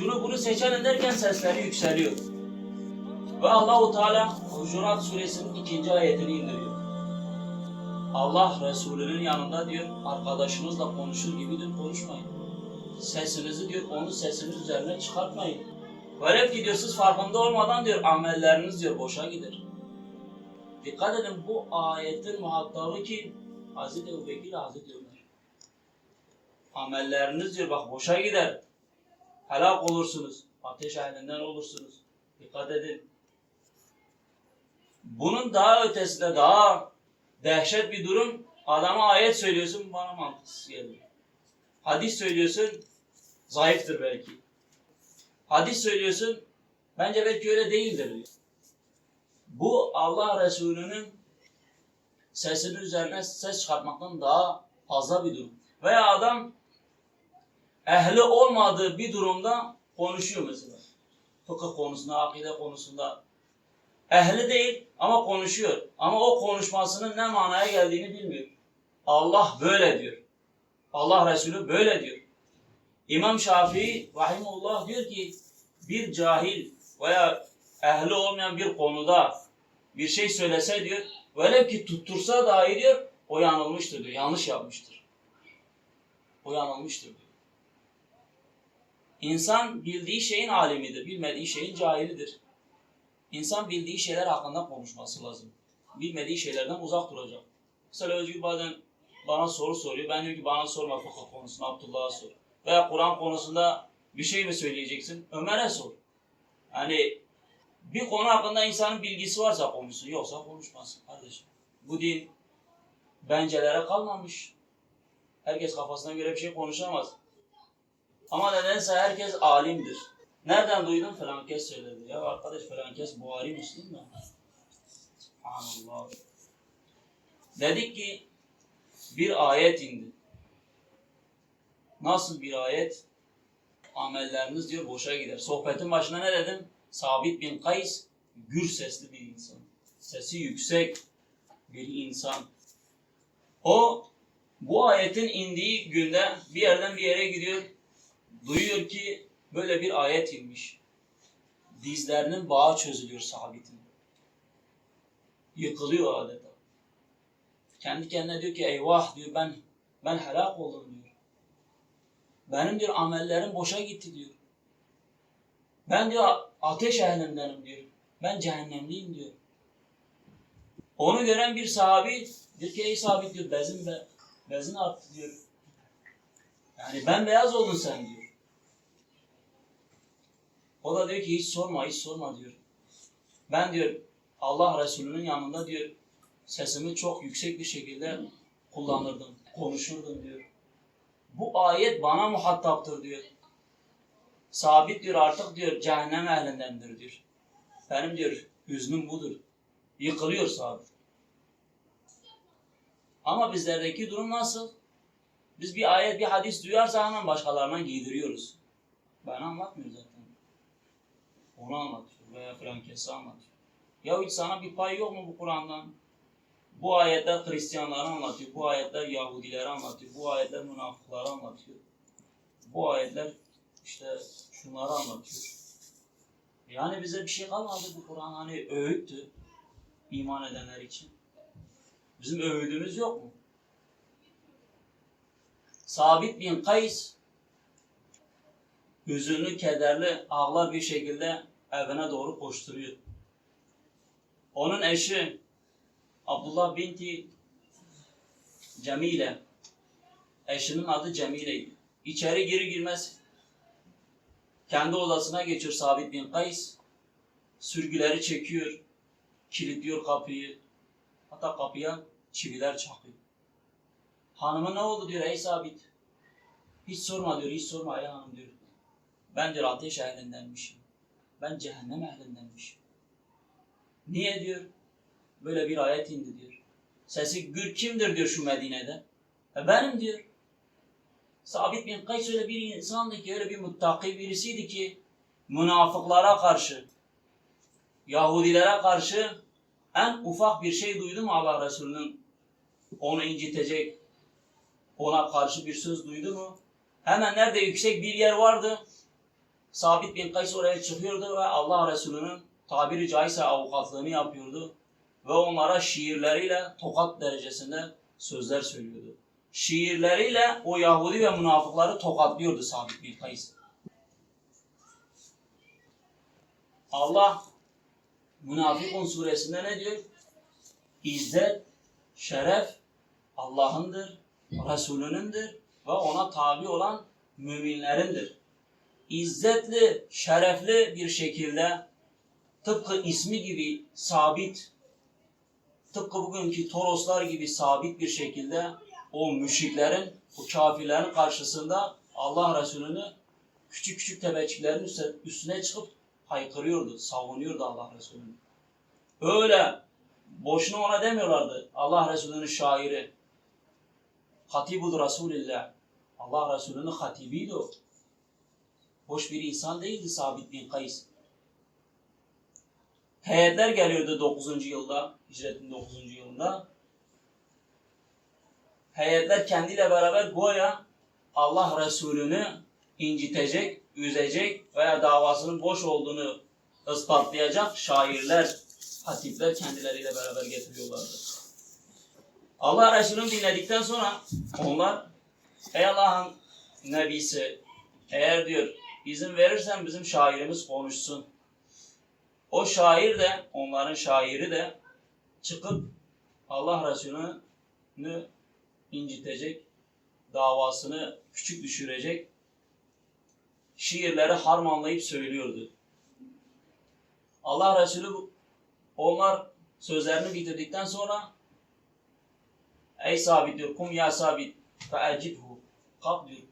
şunu bunu seçen ederken sesleri yükseliyor. Ve Allahu Teala Hucurat suresinin ikinci ayetini indiriyor. Allah Resulü'nün yanında diyor arkadaşınızla konuşur gibi diyor konuşmayın. Sesinizi diyor onun sesinin üzerine çıkartmayın. Velev ki siz farkında olmadan diyor amelleriniz diyor boşa gider. Dikkat edin bu ayetin muhatabı kim? Hazreti Ebu Hazreti Ömer. Amelleriniz diyor bak boşa gider. Helak olursunuz. Ateş ehlinden olursunuz. Dikkat edin. Bunun daha ötesinde daha dehşet bir durum. Adama ayet söylüyorsun bana mantıksız geliyor. Hadis söylüyorsun zayıftır belki. Hadis söylüyorsun bence belki öyle değildir diyor. Bu Allah Resulü'nün sesinin üzerine ses çıkartmaktan daha fazla bir durum. Veya adam ehli olmadığı bir durumda konuşuyor mesela. Fıkıh konusunda, akide konusunda. Ehli değil ama konuşuyor. Ama o konuşmasının ne manaya geldiğini bilmiyor. Allah böyle diyor. Allah Resulü böyle diyor. İmam Şafii rahimullah diyor ki bir cahil veya ehli olmayan bir konuda bir şey söylese diyor velev ki tuttursa dahi diyor o yanılmıştır diyor. Yanlış yapmıştır. O yanılmıştır diyor. İnsan bildiği şeyin alimidir. Bilmediği şeyin cahilidir. İnsan bildiği şeyler hakkında konuşması lazım. Bilmediği şeylerden uzak duracak. Mesela Özgür bazen bana soru soruyor. Ben diyorum ki bana sorma fıkıh konusunda Abdullah'a sor. Veya Kur'an konusunda bir şey mi söyleyeceksin? Ömer'e sor. Yani bir konu hakkında insanın bilgisi varsa konuşsun. Yoksa konuşmasın kardeşim. Bu din bencelere kalmamış. Herkes kafasına göre bir şey konuşamaz. Ama nedense herkes alimdir. Nereden duydun falan kes söyledi. Ya arkadaş falan kes Buhari Müslim mi? Allah. Dedik ki bir ayet indi. Nasıl bir ayet? Amelleriniz diyor boşa gider. Sohbetin başına ne dedim? Sabit bin Kays gür sesli bir insan. Sesi yüksek bir insan. O bu ayetin indiği günde bir yerden bir yere gidiyor. Duyuyor ki böyle bir ayet inmiş. Dizlerinin bağı çözülüyor sabitin. Yıkılıyor adeta. Kendi kendine diyor ki eyvah diyor ben ben helak oldum diyor. Benim diyor amellerim boşa gitti diyor. Ben diyor ateş ehlindenim diyor. Ben cehennemliyim diyor. Onu gören bir sahabi diyor ki ey sabit diyor bezin be, bezin arttı diyor. Yani ben beyaz oldun sen diyor. O da diyor ki hiç sorma hiç sorma diyor. Ben diyor Allah Resulü'nün yanında diyor sesimi çok yüksek bir şekilde kullanırdım, konuşurdum diyor. Bu ayet bana muhataptır diyor. Sabit diyor artık diyor cehennem ehlindendir diyor. Benim diyor hüznüm budur. Yıkılıyor sabit. Ama bizlerdeki durum nasıl? Biz bir ayet, bir hadis duyarsa hemen başkalarına giydiriyoruz. Ben anlatmıyorum zaten. Onu anlatıyor veya filan kesi anlatıyor. Ya hiç sana bir pay yok mu bu Kur'an'dan? Bu ayetler Hristiyanları anlatıyor, bu ayetler Yahudileri anlatıyor, bu ayetler münafıkları anlatıyor. Bu ayetler işte şunları anlatıyor. Yani bize bir şey kalmadı bu Kur'an hani öğüttü iman edenler için. Bizim öğüdümüz yok mu? Sabit bin Kays hüzünlü, kederli, ağlar bir şekilde evine doğru koşturuyor. Onun eşi Abdullah binti Cemile. Eşinin adı Cemile'ydi. İçeri giri girmez kendi odasına geçiyor Sabit bin Kays. Sürgüleri çekiyor. Kilitliyor kapıyı. Hatta kapıya çiviler çakıyor. Hanıma ne oldu diyor ey Sabit. Hiç sorma diyor, hiç sorma ey hanım diyor. Ben diyor ateş ehlindenmişim. Ben cehennem ehlindenmişim. Niye diyor? Böyle bir ayet indi diyor. Sesi gür kimdir diyor şu Medine'de. E benim diyor. Sabit bin Kays öyle bir insandı ki, öyle bir muttaki birisiydi ki münafıklara karşı, Yahudilere karşı en ufak bir şey duydu mu Allah Resulü'nün onu incitecek, ona karşı bir söz duydu mu? Hemen nerede yüksek bir yer vardı, Sabit bin Kays oraya çıkıyordu ve Allah Resulü'nün tabiri caizse avukatlığını yapıyordu. Ve onlara şiirleriyle tokat derecesinde sözler söylüyordu. Şiirleriyle o Yahudi ve münafıkları tokatlıyordu Sabit bin Kays. Allah Münafıkun suresinde ne diyor? İzzet, şeref Allah'ındır, Resulünündür ve ona tabi olan müminlerindir. İzzetli, şerefli bir şekilde tıpkı ismi gibi sabit, tıpkı bugünkü Toroslar gibi sabit bir şekilde o müşriklerin, o kafirlerin karşısında Allah Resulü'nü küçük küçük tebecciklerin üstüne, üstüne çıkıp haykırıyordu, savunuyordu Allah Resulü'nü. Öyle boşuna ona demiyorlardı. Allah Resulü'nün şairi. Hatibul Resulillah. Allah Resulü'nün hatibiydi o. Boş bir insan değildi Sabit bin Kays. Heyetler geliyordu 9. yılda, hicretin 9. yılında. Heyetler kendiyle beraber goya Allah Resulü'nü incitecek, üzecek veya davasının boş olduğunu ispatlayacak şairler, hatipler kendileriyle beraber getiriyorlardı. Allah Resulü'nü dinledikten sonra onlar ey Allah'ın nebisi eğer diyor izin verirsen bizim şairimiz konuşsun. O şair de onların şairi de çıkıp Allah Resulü'nü incitecek, davasını küçük düşürecek şiirleri harmanlayıp söylüyordu. Allah Resulü onlar sözlerini bitirdikten sonra Ey sabit diyor, kum ya sabit fe'ecibhu. Kalk diyor,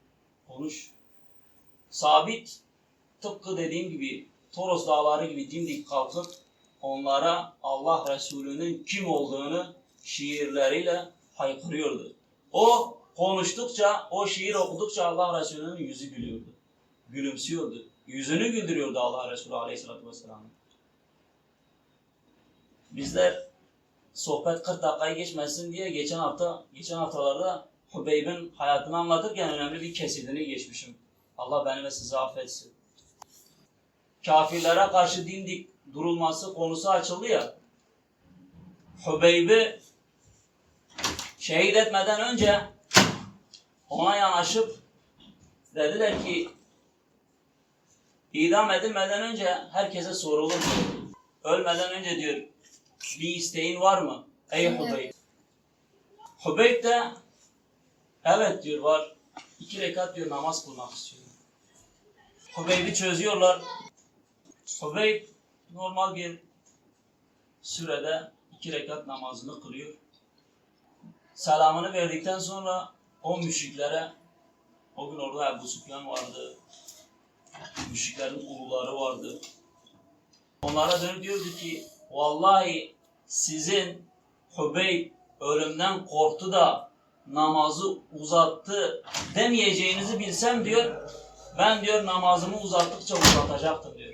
konuş. Sabit tıpkı dediğim gibi Toros dağları gibi dimdik kalkıp onlara Allah Resulü'nün kim olduğunu şiirleriyle haykırıyordu. O konuştukça, o şiir okudukça Allah Resulü'nün yüzü gülüyordu. Gülümsüyordu. Yüzünü güldürüyordu Allah Resulü Aleyhisselatü Vesselam'ın. Bizler sohbet 40 dakikayı geçmesin diye geçen hafta, geçen haftalarda Hubeyb'in hayatını anlatırken önemli bir kesitini geçmişim. Allah beni ve sizi affetsin. Kafirlere karşı dimdik durulması konusu açıldı ya. Hubeyb'i şehit etmeden önce ona yanaşıp dediler ki idam edilmeden önce herkese sorulur. Ölmeden önce diyor bir isteğin var mı? Ey. Hubeyb. Hubeyb de evet diyor var. İki rekat diyor namaz kılmak istiyor. Hubeyb'i çözüyorlar. Hubeyb normal bir sürede iki rekat namazını kılıyor. Selamını verdikten sonra o müşriklere o gün orada Ebu Süfyan vardı. Müşriklerin uluları vardı. Onlara dönüp diyordu ki vallahi sizin Hubeyb ölümden korktu da namazı uzattı demeyeceğinizi bilsem diyor ben diyor namazımı uzattıkça uzatacaktım diyor.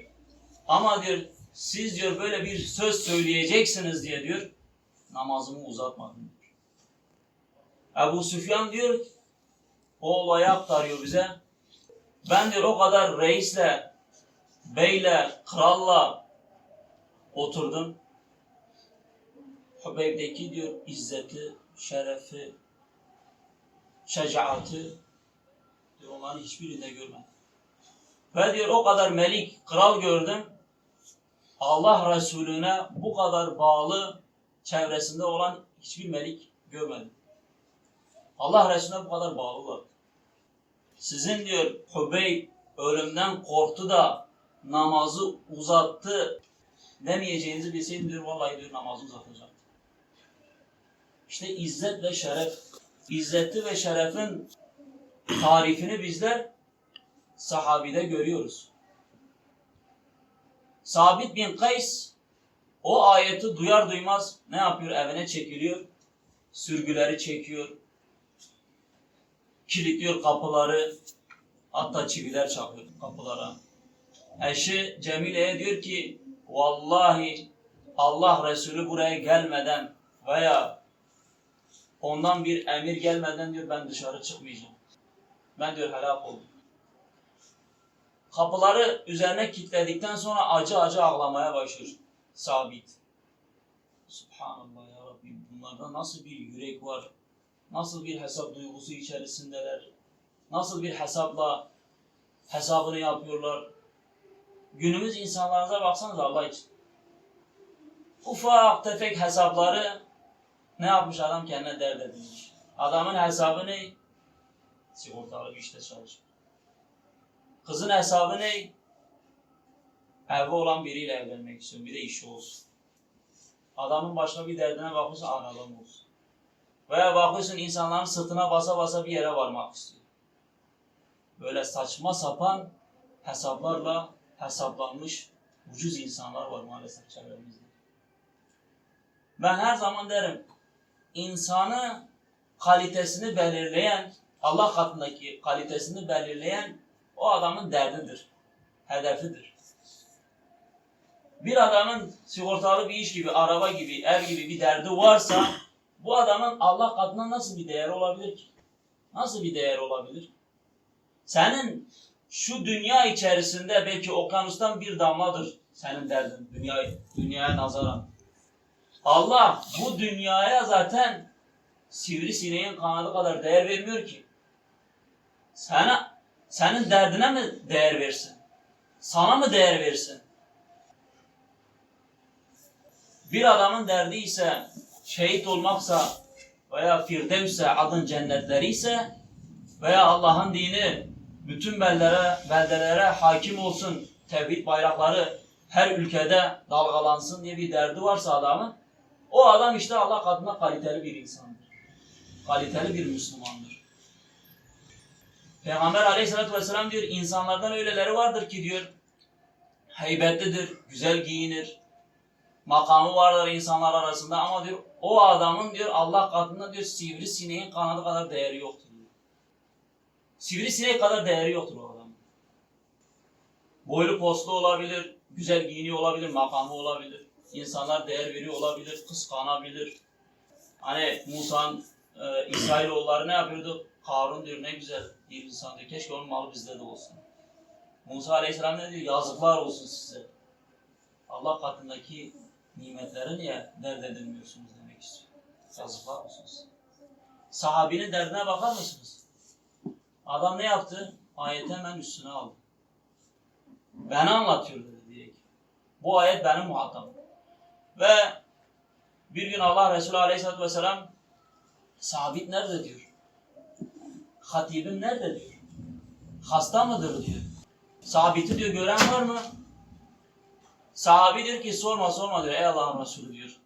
Ama diyor siz diyor böyle bir söz söyleyeceksiniz diye diyor namazımı uzatmadım diyor. Ebu Süfyan diyor o olayı aktarıyor bize. Ben diyor o kadar reisle, beyle, kralla oturdum. Hubeyb'deki diyor izzeti, şerefi, şecaatı diyor onların hiçbirinde görmedim. Ve diyor o kadar melik, kral gördüm. Allah Resulüne bu kadar bağlı çevresinde olan hiçbir melik görmedim. Allah Resulüne bu kadar bağlılar. Sizin diyor Hubeyb ölümden korktu da namazı uzattı demeyeceğinizi bilseydim diyor vallahi diyor namazı uzatacaktım. İşte izzet ve şeref. İzzeti ve şerefin tarifini bizler sahabide görüyoruz. Sabit bin Kays o ayeti duyar duymaz ne yapıyor? Evine çekiliyor. Sürgüleri çekiyor. Kilitliyor kapıları. Hatta çiviler çakıyor kapılara. Eşi Cemile'ye diyor ki vallahi Allah Resulü buraya gelmeden veya ondan bir emir gelmeden diyor ben dışarı çıkmayacağım. Ben diyor helak oldum. Kapıları üzerine kilitledikten sonra acı acı ağlamaya başlıyor. Sabit. Subhanallah ya Rabbi. Bunlarda nasıl bir yürek var? Nasıl bir hesap duygusu içerisindeler? Nasıl bir hesapla hesabını yapıyorlar? Günümüz insanlarına baksanız Allah için. Ufak tefek hesapları ne yapmış adam kendine dert edinmiş. Adamın hesabı ne? Sigortalı bir işte çalışıyor. Kızın hesabı ne? Evi olan biriyle evlenmek istiyorum. Bir de işi olsun. Adamın başka bir derdine bakıyorsun analım olsun. Veya bakıyorsun insanların sırtına basa basa bir yere varmak istiyor. Böyle saçma sapan hesaplarla hesaplanmış ucuz insanlar var maalesef çevremizde. Ben her zaman derim, insanı kalitesini belirleyen, Allah katındaki kalitesini belirleyen o adamın derdidir, hedefidir. Bir adamın sigortalı bir iş gibi, araba gibi, ev gibi bir derdi varsa bu adamın Allah katında nasıl bir değeri olabilir ki? Nasıl bir değer olabilir? Senin şu dünya içerisinde belki okyanustan bir damladır senin derdin dünya, dünyaya nazaran. Allah bu dünyaya zaten sivrisineğin kanadı kadar değer vermiyor ki. Sana, senin derdine mi değer versin? Sana mı değer versin? Bir adamın derdi ise şehit olmaksa veya firdevse adın cennetleri ise veya Allah'ın dini bütün beldere, beldelere hakim olsun, tevhid bayrakları her ülkede dalgalansın diye bir derdi varsa adamın, o adam işte Allah katında kaliteli bir insandır. Kaliteli bir Müslümandır. Peygamber aleyhissalatü vesselam diyor, insanlardan öyleleri vardır ki diyor, heybetlidir, güzel giyinir, makamı vardır insanlar arasında ama diyor, o adamın diyor Allah katında diyor sivri sineğin kanadı kadar değeri yoktur. Diyor. Sivrisinek kadar değeri yoktur o adamın. Boylu postlu olabilir, güzel giyiniyor olabilir, makamı olabilir. İnsanlar değer veriyor olabilir, kıskanabilir. Hani Musa'nın e, İsrailoğulları ne yapıyordu? Karun diyor ne güzel bir insan diyor. Keşke onun malı bizde de olsun. Musa Aleyhisselam ne diyor? Yazıklar olsun size. Allah katındaki nimetleri niye dert edinmiyorsunuz demek istiyor. Yazıklar olsun size. Sahabinin derdine bakar mısınız? Adam ne yaptı? Ayeti hemen üstüne aldı. Beni anlatıyor dedi direkt. Bu ayet benim muhatabım. Ve bir gün Allah Resulü Aleyhisselatü Vesselam sabit nerede diyor. Hatibim nerede diyor. Hasta mıdır diyor. Sabiti diyor gören var mı? Sahabi diyor ki sorma sorma diyor ey Allah'ın Resulü diyor.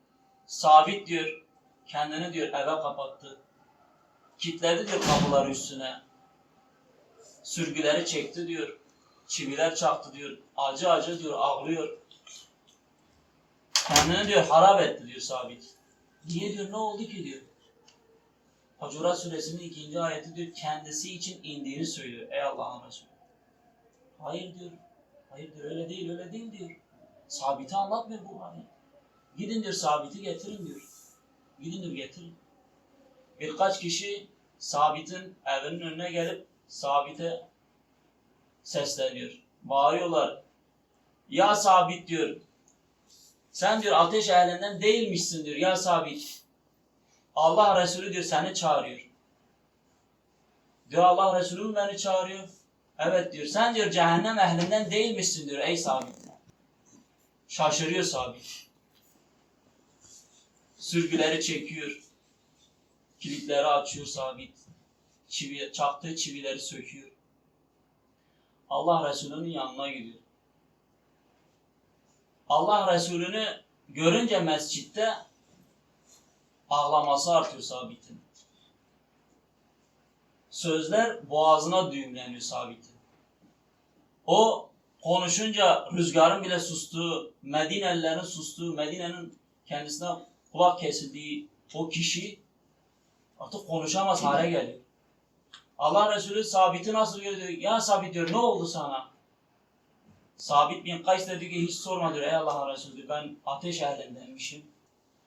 Sabit diyor kendini diyor eve kapattı. Kitledi diyor kapıları üstüne. Sürgüleri çekti diyor. Çiviler çaktı diyor. Acı acı diyor ağlıyor. Kendini diyor harap etti diyor sabit. Niye diyor ne oldu ki diyor. Hucurat suresinin ikinci ayeti diyor kendisi için indiğini söylüyor. Ey Allah'ın Resulü. Hayır diyor. Hayır diyor öyle değil öyle değil diyor. Sabiti anlatmıyor bu hani. Gidin diyor sabiti getirin diyor. Gidin diyor getirin. Birkaç kişi sabitin evinin önüne gelip sabite sesleniyor. Bağırıyorlar. Ya sabit diyor. Sen diyor ateş ehlinden değilmişsin diyor ya sabit. Allah Resulü diyor seni çağırıyor. Diyor Allah Resulü mü beni çağırıyor? Evet diyor. Sen diyor cehennem ehlinden değilmişsin diyor ey sabit. Şaşırıyor sabit. Sürgüleri çekiyor. Kilitleri açıyor sabit. Çivi, çaktığı çivileri söküyor. Allah Resulü'nün yanına gidiyor. Allah Resulü'nü görünce mescitte ağlaması artıyor sabitin. Sözler boğazına düğümleniyor sabitin. O konuşunca rüzgarın bile sustuğu, Medinelilerin sustuğu, Medine'nin kendisine kulak kesildiği o kişi artık konuşamaz hale geliyor. Allah Resulü Sabit'i nasıl görüyor? Ya Sabit diyor ne oldu sana? Sabit bin Kays dedi ki hiç sorma diyor ey Allah Resulü ben ateş ehlindenmişim.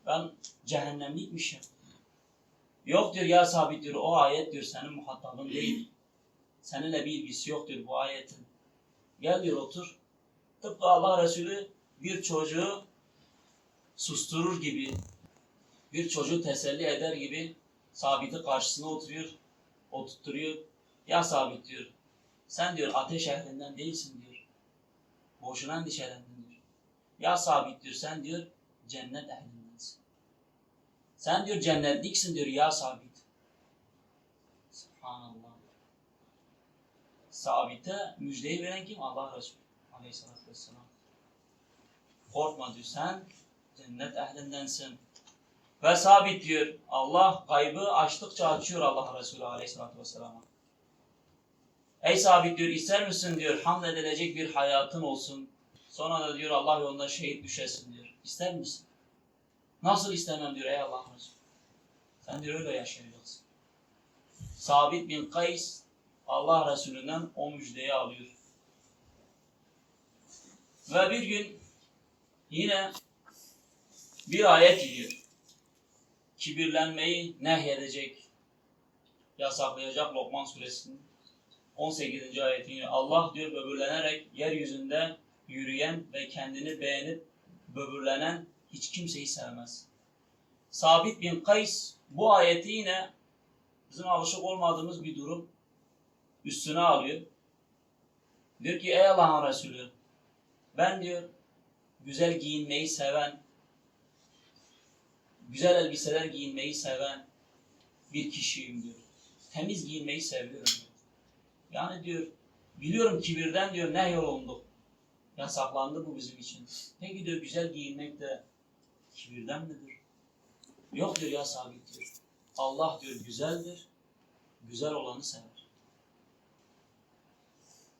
Ben cehennemlikmişim. Yok diyor ya Sabit diyor o ayet diyor senin muhatabın değil. Seninle bir ilgisi yok diyor bu ayetin. Gel diyor otur. Tıpkı Allah Resulü bir çocuğu susturur gibi, bir çocuğu teselli eder gibi sabiti karşısına oturuyor, oturtturuyor. Ya sabit diyor. Sen diyor ateş ehlinden değilsin diyor. Boşuna endişelendin diyor. Ya sabit diyor sen diyor cennet ehlindensin. Sen diyor cennetliksin diyor ya sabit. Subhanallah. Sabite müjdeyi veren kim? Allah Resulü aleyhissalatü vesselam. Korkma diyor sen cennet ehlindensin. Ve sabit diyor Allah kaybı açtıkça açıyor Allah Resulü aleyhissalatü vesselam'a. Ey sabit diyor ister misin diyor hamd edilecek bir hayatın olsun. Sonra da diyor Allah yolunda şehit düşesin diyor. İster misin? Nasıl istemem diyor ey Allah Resulü. Sen diyor öyle yaşayacaksın. Sabit bin Kays Allah Resulü'nden o müjdeyi alıyor. Ve bir gün yine bir ayet iniyor. Kibirlenmeyi nehyedecek, yasaklayacak Lokman suresinin 18. ayetini Allah diyor böbürlenerek yeryüzünde yürüyen ve kendini beğenip böbürlenen hiç kimseyi sevmez. Sabit bin Kays bu ayeti yine bizim alışık olmadığımız bir durum üstüne alıyor. Diyor ki ey Allah'ın Resulü ben diyor güzel giyinmeyi seven, güzel elbiseler giyinmeyi seven bir kişiyim diyor. Temiz giyinmeyi seviyorum diyor. Yani diyor biliyorum kibirden diyor ne olunduk. Yasaklandı bu bizim için. Peki diyor güzel giyinmek de kibirden midir? Yok diyor ya sabit diyor. Allah diyor güzeldir. Güzel olanı sever.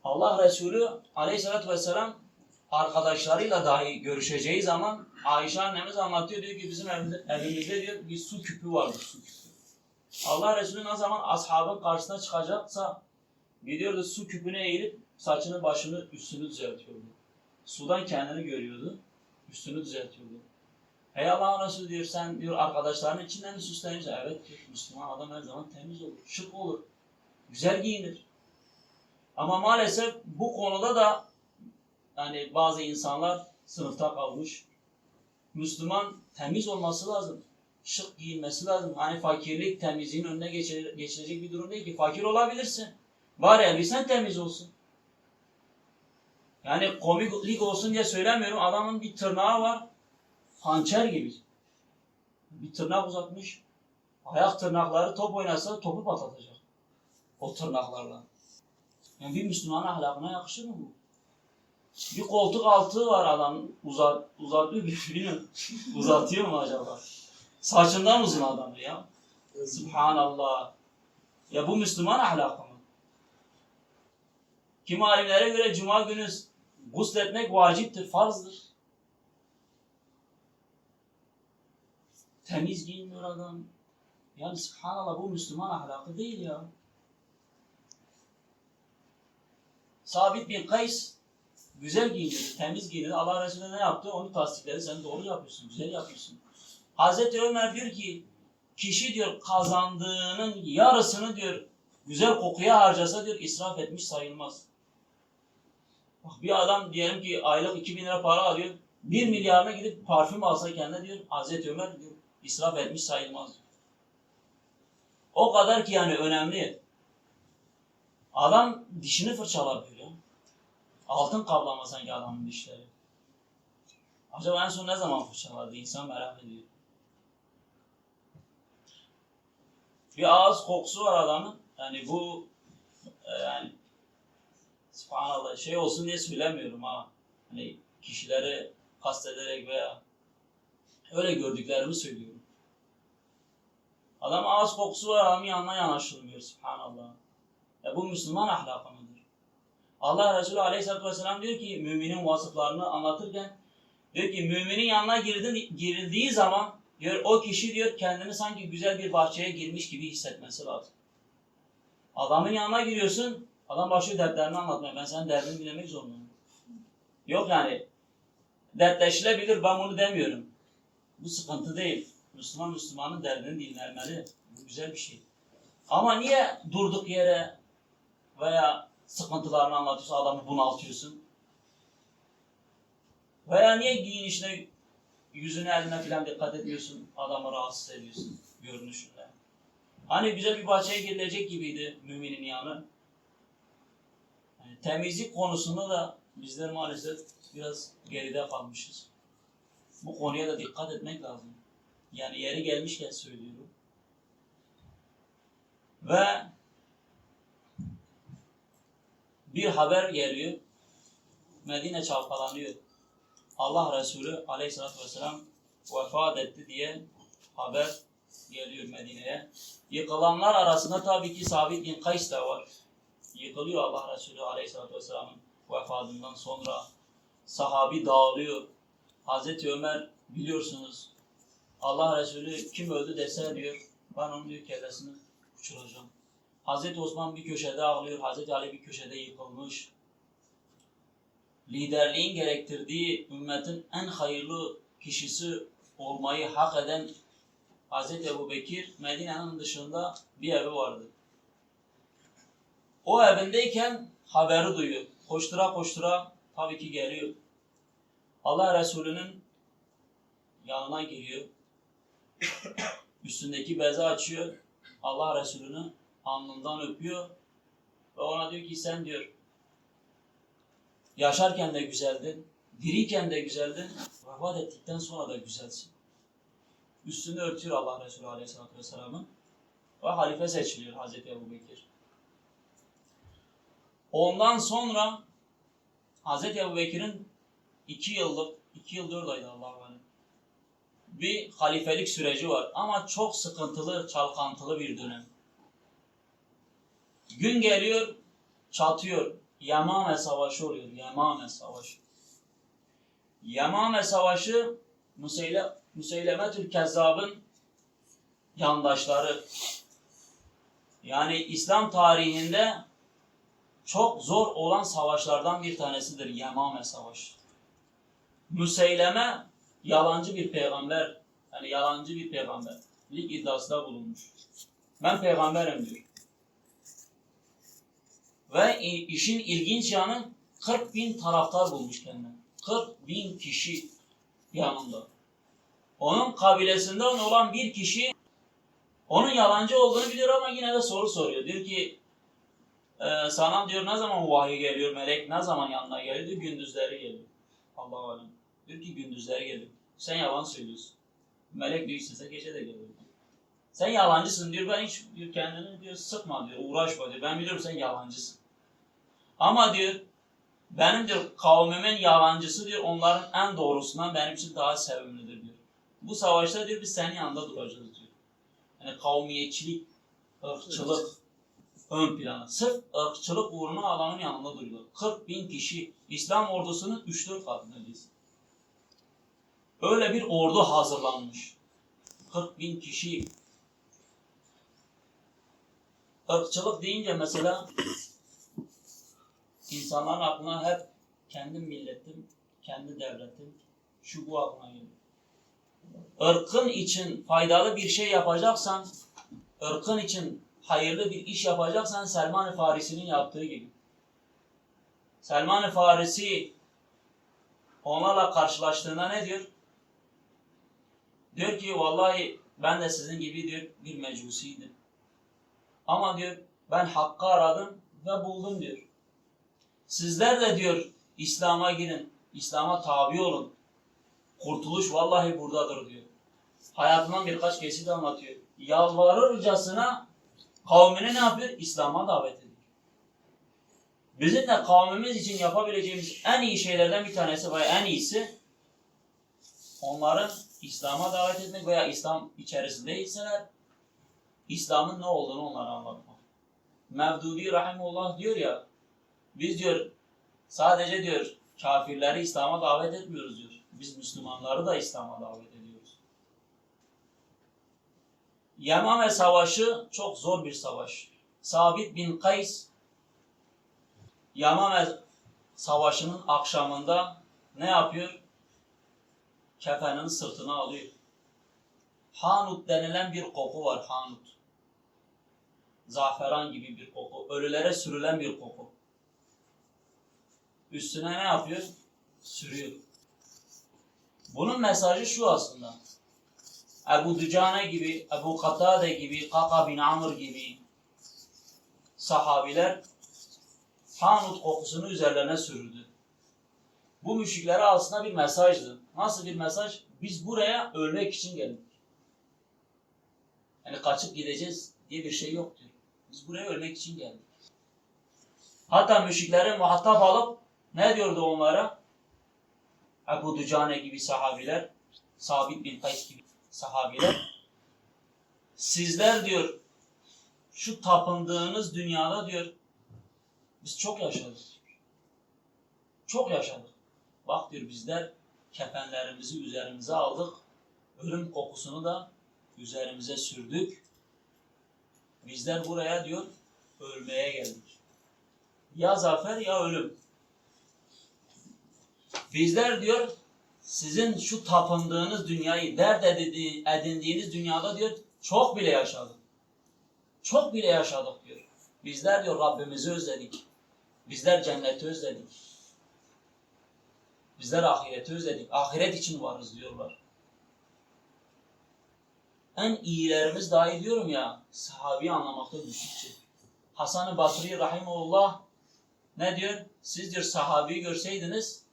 Allah Resulü aleyhissalatü vesselam arkadaşlarıyla dahi görüşeceği zaman Ayşe annemiz anlatıyor diyor ki bizim evimizde, diyor bir su küpü vardı su küpü. Allah Resulü ne zaman ashabın karşısına çıkacaksa gidiyordu su küpüne eğilip saçını başını üstünü düzeltiyordu. Sudan kendini görüyordu. Üstünü düzeltiyordu. Ey Allah'ın Resulü diyor sen diyor arkadaşların içinden mi süsleniyorsun? Evet diyor Müslüman adam her zaman temiz olur, şık olur, güzel giyinir. Ama maalesef bu konuda da yani bazı insanlar sınıfta kalmış. Müslüman temiz olması lazım. Şık giyinmesi lazım. Hani fakirlik temizliğin önüne geçe- geçilecek bir durum değil ki. Fakir olabilirsin. Bari elbisen temiz olsun. Yani komiklik olsun diye söylemiyorum. Adamın bir tırnağı var. Hançer gibi. Bir tırnak uzatmış. Ayak tırnakları top oynasa topu patlatacak. O tırnaklarla. Yani bir Müslümanın ahlakına yakışır mı bu? Bir koltuk altı var adam uzat, uzatıyor bilmiyorum. Uzatıyor mu acaba? Saçından uzun adam ya. Subhanallah. Ya bu Müslüman ahlakı mı? Kim alimlere göre cuma günü gusletmek vaciptir, farzdır. Temiz giyinmiyor adam. Yani subhanallah bu Müslüman ahlakı değil ya. Sabit bin Kays güzel giyinir, temiz giyinir. Allah Resulü ne yaptı? Onu tasdikledi. Sen doğru yapıyorsun, güzel yapıyorsun. Hazreti Ömer diyor ki kişi diyor kazandığının yarısını diyor güzel kokuya harcasa diyor israf etmiş sayılmaz. Bak bir adam diyelim ki aylık 2000 lira para alıyor. 1 milyarına gidip parfüm alsa kendine diyor Hazreti Ömer diyor israf etmiş sayılmaz. O kadar ki yani önemli. Adam dişini fırçalar. Altın kaplama sanki adamın dişleri. Acaba en son ne zaman fırçaladı? İnsan merak ediyor. Bir ağız kokusu var adamın. Yani bu e, yani subhanallah şey olsun diye söylemiyorum ha. Hani kişileri kastederek veya öyle gördüklerimi söylüyorum. Adam ağız kokusu var adamın yanına yanaşılmıyor subhanallah. E bu Müslüman ahlakı mıdır? Allah Resulü Aleyhisselatü Vesselam diyor ki müminin vasıflarını anlatırken diyor ki müminin yanına girdin, girildiği zaman diyor o kişi diyor kendini sanki güzel bir bahçeye girmiş gibi hissetmesi lazım. Adamın yanına giriyorsun, adam başlıyor dertlerini anlatmaya. Ben senin derdini dinlemek zorundayım. Yok yani dertleşilebilir ben bunu demiyorum. Bu sıkıntı değil. Müslüman Müslümanın derdini dinlemeli. Bu güzel bir şey. Ama niye durduk yere veya sıkıntılarını anlatıyorsun, adamı bunaltıyorsun. Veya niye giyinişine, yüzüne, eline falan dikkat etmiyorsun, adamı rahatsız ediyorsun görünüşünde. Hani güzel bir bahçeye girilecek gibiydi müminin yanı. Yani temizlik konusunda da bizler maalesef biraz geride kalmışız. Bu konuya da dikkat etmek lazım. Yani yeri gelmişken söylüyorum. Ve bir haber geliyor. Medine çalkalanıyor. Allah Resulü aleyhissalatü vesselam vefat etti diye haber geliyor Medine'ye. Yıkılanlar arasında tabii ki Sabit bin Kays da var. Yıkılıyor Allah Resulü aleyhissalatü vesselamın vefatından sonra. Sahabi dağılıyor. Hazreti Ömer biliyorsunuz Allah Resulü kim öldü dese diyor ben onun diyor kellesini uçuracağım. Hazreti Osman bir köşede ağlıyor, Hazreti Ali bir köşede yıkılmış. Liderliğin gerektirdiği ümmetin en hayırlı kişisi olmayı hak eden Hazreti Ebu Bekir Medine'nin dışında bir evi vardı. O evindeyken haberi duyuyor. Koştura koştura tabii ki geliyor. Allah Resulü'nün yanına giriyor. Üstündeki bezi açıyor. Allah Resulü'nü alnından öpüyor. Ve ona diyor ki sen diyor yaşarken de güzeldin, diriyken de güzeldin, vefat ettikten sonra da güzelsin. Üstünü örtüyor Allah Resulü Aleyhisselatü Vesselam'ın ve halife seçiliyor Hazreti Ebu Bekir. Ondan sonra Hazreti Ebu Bekir'in iki yıllık, iki yıl dört ayda Allah'a emanet bir halifelik süreci var ama çok sıkıntılı, çalkantılı bir dönem. Gün geliyor, çatıyor. Yamame Savaşı oluyor. Yamame Savaşı. Yamame Savaşı Müseyle, Müseylemetül Kezzab'ın yandaşları. Yani İslam tarihinde çok zor olan savaşlardan bir tanesidir Yamame Savaşı. Müseyleme yalancı bir peygamber, yani yalancı bir peygamberlik iddiasında bulunmuş. Ben peygamberim diyor. Ve işin ilginç yanı 40 bin taraftar bulmuş kendine. 40 bin kişi yanında. Onun kabilesinden olan bir kişi onun yalancı olduğunu biliyor ama yine de soru soruyor. Diyor ki e, sana diyor ne zaman vahiy geliyor, melek ne zaman yanına geliyor? Gündüzleri geliyor. Allah'a alem. Diyor ki gündüzleri geliyor. Sen yalan söylüyorsun. Melek diyor istese gece de geliyor. Sen yalancısın diyor. Ben hiç diyor, kendini diyor sıkma diyor. Uğraşma diyor. Ben biliyorum sen yalancısın. Ama diyor benim diyor kavmimin yalancısı diyor onların en doğrusundan benim için daha sevimlidir diyor. Bu savaşta diyor biz senin yanında duracağız diyor. Yani kavmiyetçilik, ırkçılık ön plana. Sırf ırkçılık uğruna adamın yanında duruyor. 40 bin kişi İslam ordusunun 3-4 katı neredeyse. Öyle bir ordu hazırlanmış. 40 bin kişi. Irkçılık deyince mesela insanların aklına hep kendi milletim, kendi devletim, şu bu aklına geliyor. Irkın için faydalı bir şey yapacaksan, ırkın için hayırlı bir iş yapacaksan Selman-ı Farisi'nin yaptığı gibi. Selman-ı Farisi onlarla karşılaştığında ne diyor? Diyor ki vallahi ben de sizin gibi diyor bir mecusiydim. Ama diyor ben hakkı aradım ve buldum diyor. Sizler de diyor İslam'a girin, İslam'a tabi olun. Kurtuluş vallahi buradadır diyor. Hayatından birkaç kesit anlatıyor. Yalvarırcasına kavmini ne yapıyor? İslam'a davet ediyor. Bizim de kavmimiz için yapabileceğimiz en iyi şeylerden bir tanesi veya en iyisi onların İslam'a davet etmek veya İslam içerisindeyseler İslam'ın ne olduğunu onlara anlatmak. Mevdudi Rahimullah diyor ya biz diyor sadece diyor kafirleri İslam'a davet etmiyoruz diyor. Biz Müslümanları da İslam'a davet ediyoruz. Yemame Savaşı çok zor bir savaş. Sabit bin Kays Yamame Savaşı'nın akşamında ne yapıyor? Kefenin sırtına alıyor. Hanut denilen bir koku var Hanut. Zaferan gibi bir koku. Ölülere sürülen bir koku. üstüne ne yapıyor? Sürüyor. Bunun mesajı şu aslında. Ebu Dücane gibi, Ebu Katade gibi, Kaka bin Amr gibi sahabiler Hanut kokusunu üzerlerine sürürdü. Bu müşriklere aslında bir mesajdı. Nasıl bir mesaj? Biz buraya ölmek için geldik. Yani kaçıp gideceğiz diye bir şey yok diyor. Biz buraya ölmek için geldik. Hatta müşrikleri muhatap alıp ne diyordu onlara? Ebu Dücane gibi sahabiler, Sabit bin Kays gibi sahabiler. Sizler diyor, şu tapındığınız dünyada diyor, biz çok yaşadık. Çok yaşadık. Bak diyor bizler kefenlerimizi üzerimize aldık. Ölüm kokusunu da üzerimize sürdük. Bizler buraya diyor ölmeye geldik. Ya zafer ya ölüm. Bizler diyor sizin şu tapındığınız dünyayı, dert edindi- edindiğiniz dünyada diyor çok bile yaşadık. Çok bile yaşadık diyor. Bizler diyor Rabbimizi özledik. Bizler cenneti özledik. Bizler ahireti özledik. Ahiret için varız diyorlar. En iyilerimiz dahi diyorum ya sahabi anlamakta güçlükçe. Hasan-ı Basri Rahimullah ne diyor? Siz diyor sahabeyi görseydiniz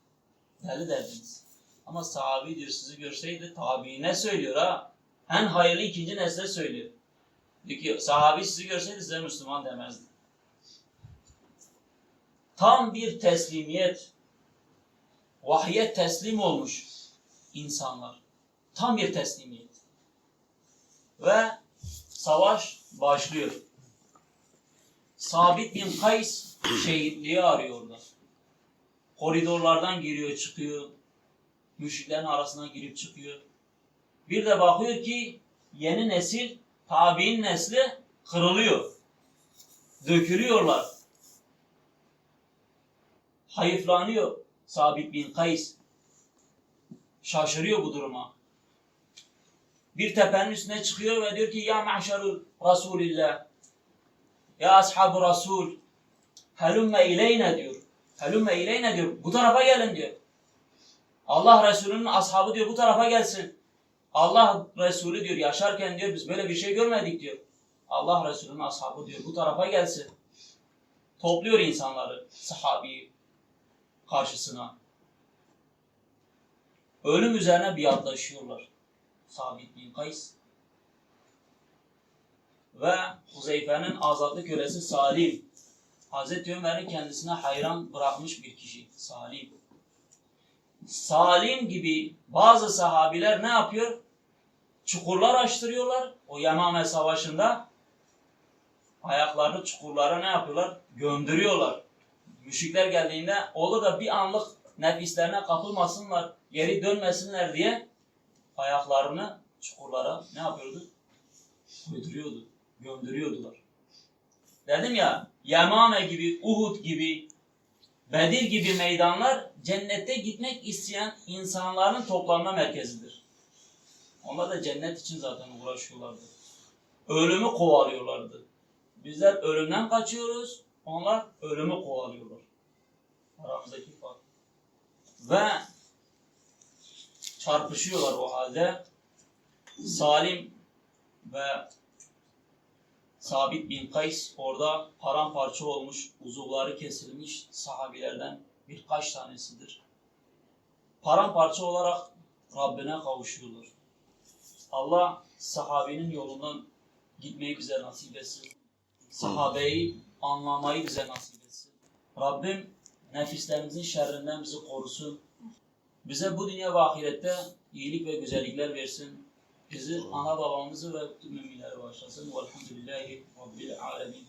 deli derdiniz. Ama sahabi diyor sizi görseydi tabi ne söylüyor ha? En hayırlı ikinci nesle söylüyor. Diyor ki sahabi sizi görseydi size Müslüman demezdi. Tam bir teslimiyet, vahye teslim olmuş insanlar. Tam bir teslimiyet. Ve savaş başlıyor. Sabit bin Kays şehitliği arıyor orada. Koridorlardan giriyor çıkıyor. Müşriklerin arasına girip çıkıyor. Bir de bakıyor ki yeni nesil, tabi'in nesli kırılıyor. Dökülüyorlar. Hayıflanıyor Sabit bin Kays. Şaşırıyor bu duruma. Bir tepenin üstüne çıkıyor ve diyor ki ya ma'şerul Resulillah ya ashab-ı Resul helümme ileyne diyor. Helümme ileyne diyor. Bu tarafa gelin diyor. Allah Resulü'nün ashabı diyor bu tarafa gelsin. Allah Resulü diyor yaşarken diyor biz böyle bir şey görmedik diyor. Allah Resulü'nün ashabı diyor bu tarafa gelsin. Topluyor insanları sahabi karşısına. Ölüm üzerine biatlaşıyorlar. Sabit bin Kays ve Huzeyfe'nin azatlı kölesi Salim. Hazreti Ömer'in kendisine hayran bırakmış bir kişi. Salim. Salim gibi bazı sahabiler ne yapıyor? Çukurlar açtırıyorlar. O Yemame Savaşı'nda ayaklarını çukurlara ne yapıyorlar? Gönderiyorlar. Müşrikler geldiğinde olur da bir anlık nefislerine kapılmasınlar, geri dönmesinler diye ayaklarını çukurlara ne yapıyordu? Koyduruyordu, gönderiyordular. Dedim ya, Yemame gibi, Uhud gibi, Bedir gibi meydanlar cennete gitmek isteyen insanların toplanma merkezidir. Onlar da cennet için zaten uğraşıyorlardı. Ölümü kovalıyorlardı. Bizler ölümden kaçıyoruz, onlar ölümü kovalıyorlar. Aramızdaki fark. Ve çarpışıyorlar o halde. Salim ve Sabit bin Kays orada paramparça olmuş, uzuvları kesilmiş sahabilerden birkaç tanesidir. Paramparça olarak Rabbine kavuşuyorlar. Allah sahabinin yolundan gitmeyi bize nasip etsin. Sahabeyi anlamayı bize nasip etsin. Rabbim nefislerimizin şerrinden bizi korusun. Bize bu dünya ve ahirette iyilik ve güzellikler versin. Bizi, ana babamızı ve tüm müminleri bağışlasın. Velhamdülillahi Rabbil alemin.